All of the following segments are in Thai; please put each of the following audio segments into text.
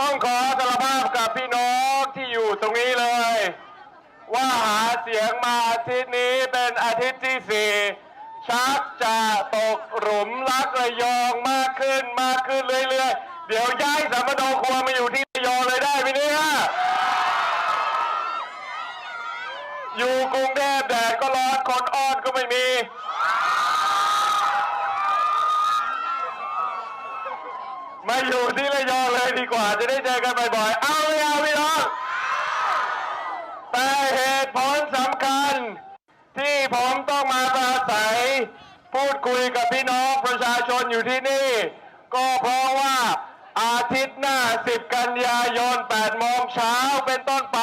ต้องขอสารภาพกับพี่น้องที่อยู่ตรงนี้เลย ว่าหาเสียงมาอาทิตย์นี้เป็นอาทิตย์ที่สี่ชักจะตกหลุมรักระยองมากขึ้นมากขึ้นเรื่อยๆ เดี๋ยวย้ายสามโนครัวมาอยู่ที่ระยองเลยได้ไหมเนี่ยอยู่กรุงเทพแดดก็ร้อนคนอ้อนก็ไม่มี มาอยู่ที่ระยองเลยดีกว่าจะได้เจอกันบ่อยๆ เอาไม่เอาพี่น้อง แต่เหตุผลสำคัญ ที่ผมต้องมาปราศัย พูดคุยกับพี่น้องประชาชนอยู่ที่นี่ ก็เพราะว่าอาทิตย์หน้า 10 กันยายน8โมงเช้าเป็นต้นไป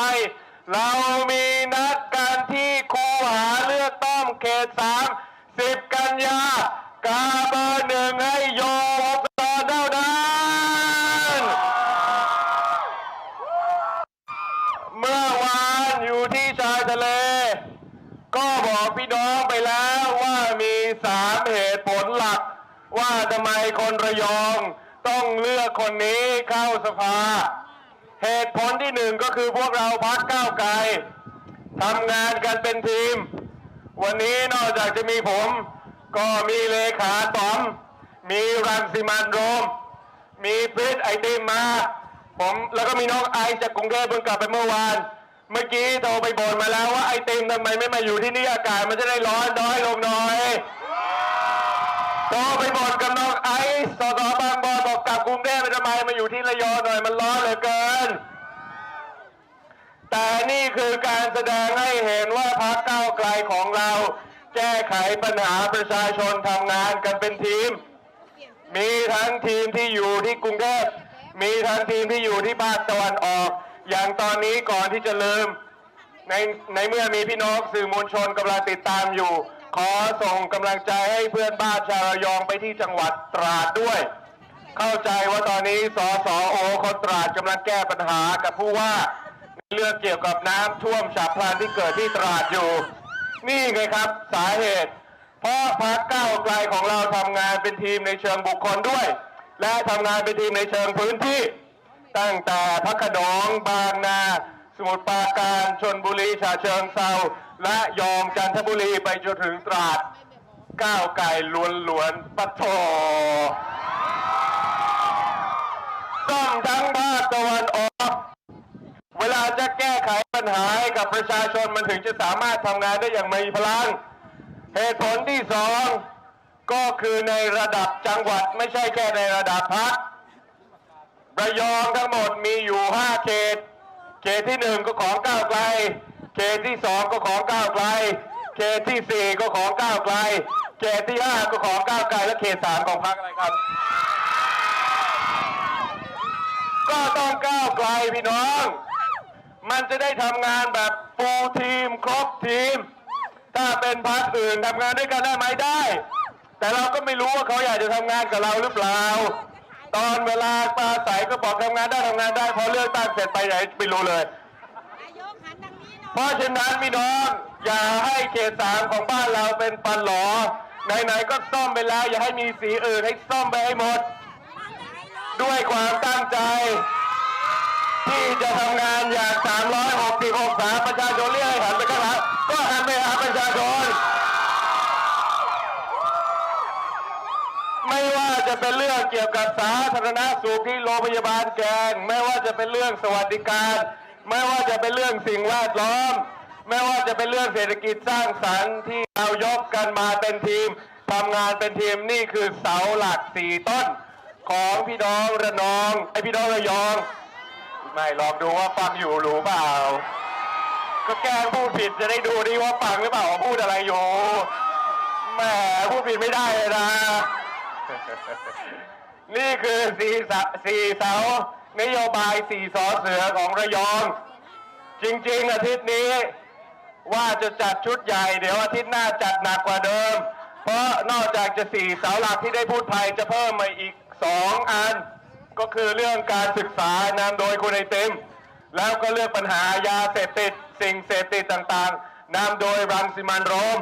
เรามีนัดกันที่คูหาเลือกตั้งเขต3 10 กันยากาเบอร์หนึ่งให้โยานอยู่ที่ชายทะเล ก็บอกพี่น้องไปแล้วว่ามีสามเหตุผลหลัก ว่าทำไมคนระยองต้องเลือกคนนี้เข้าสภา เหตุผลที่หนึ่งก็คือพวกเราพักก้าวไกลทำงานกันเป็นทีม วันนี้นอกจากจะมีผม ก็มีเลขาต๋อม มีรังสิมันโรม มีพริตไอติมมา ผมแล้วก็มีน้องไอจากกรุงเทพเพิ่งกลับไปเมื่อวาน เมื่อกี้โทรไปบ่นมาแล้วว่าไอติมทำไมไม่มาอยู่ที่นี่อากาศมันจะได้ร้อนน้อยลงหน่อยโทรไปบ่นกับน้องไอซ์สสบางบอบอกกลับกรุงเทพทำไมมาอยู่ที่ระยองหน่อยมันร้อนเหลือเกิน แต่นี่คือการแสดงให้เห็นว่าพรรคก้าวไกลของเรา แก้ไขปัญหาประชาชนทำงานกันเป็นทีม มีทั้งทีมที่อยู่ที่กรุงเทพมีทั้งทีมที่อยู่ที่ภาคตะวันออก อย่างตอนนี้ก่อนที่จะลืม ในในเมื่อมีพี่น้องสื่อมวลชนกำลังติดตามอยู่ ขอส่งกำลังใจให้เพื่อนบ้านชาวระยองไปที่จังหวัดตราดด้วย เข้าใจว่าตอนนี้สสโอคนตราดกำลังแก้ปัญหากับผู้ว่าเรื่องเกี่ยวกับน้ำท่วมฉับพลันที่เกิดที่ตราดอยู่ นี่ไงครับสาเหตุ เพราะพรรคก้าวไกลของเราทำงานเป็นทีมในเชิงบุคคลด้วย และทำงานเป็นทีมในเชิงพื้นที่ ตั้งแต่พักดองบางนา สมุทรปราการชนบุรีฉะเชิงเซาและยองจันทบุรีไปจนถึงตราดก้าวไก่ล้วนล้วนๆปะโถต้องทั้งภาคตะวันออก เวลาจะแก้ไขปัญหาให้กับประชาชนมันถึงจะสามารถทำงานได้อย่างมีพลัง เหตุผลที่สองก็คือในระดับจังหวัดไม่ใช่แค่ในระดับพัก ระยองทั้งหมดมีอยู่ 5 เขต เขตที่หนึ่งก็ของก้าวไกล เขตที่สองก็ของก้าวไกล เขตที่สี่ก็ของก้าวไกล เขตที่ห้าก็ของก้าวไกล และเขตสามของพรรคอะไรครับ ก็ต้องก้าวไกลพี่น้อง มันจะได้ทำงานแบบฟูลทีมครบทีม ถ้าเป็นพรรคอื่นทำงานด้วยกันได้ไหมได้ แต่เราก็ไม่รู้ว่าเขาอยากจะทำงานกับเราหรือเปล่า ตอนเวลาปราศัยก็บอกทำงานได้ทำงานได้พอเลือกตั้งเสร็จไปไหนไม่รู้เลย นายกหันทางนี้หน่อยเพราะฉะนั้นพี่น้อง อย่าให้เขตสามของบ้านเราเป็นปันหลอไหนๆก็ซ่อมไปแล้ว อย่าให้มีสีอื่นให้ซ่อมไปให้หมด ด้วยความตั้งใจ ที่จะทำงานอย่าง 360องศาประชาชนเรียกให้หันไปข้างหลังก็หันไปหาประชาชน ไม่ว่า จะเป็นเรื่องเกี่ยวกับสาธารณสุขที่โรงพยาบาลแกงไม่ว่าจะเป็นเรื่องสวัสดิการ ไม่ว่าจะเป็นเรื่องสิ่งแวดล้อม ไม่ว่าจะเป็นเรื่องเศรษฐกิจสร้างสรรค์ที่เรายกกันมาเป็นทีมทำงานเป็นทีมนี่คือเสาหลักสี่ต้น ของพี่น้องระนองไอพี่น้องระยอง ไม่ลองดูว่าฟังอยู่หรือเปล่า ก็แกล้งพูดผิดจะได้ดูดีว่าฟังหรือเปล่าว่าพูดอะไรอยู่แหมพูดผิดไม่ได้เลยนะ นี่คือสี่เสาสี่เสานโยบายสี่สอเสือของระยอง จริง ๆ อาทิตย์นี้ ว่าจะจัดชุดใหญ่ เดี๋ยวอาทิตย์หน้าจัดหนักกว่าเดิม เพราะนอกจากจะสี่เสาหลักที่ได้พูดไปจะเพิ่มมาอีกสองอัน ก็คือเรื่องการศึกษานำโดยคุณไอติม แล้วก็เรื่องปัญหายาเสพติดสิ่งเสพติดต่างๆนำโดยรังสิมันโรม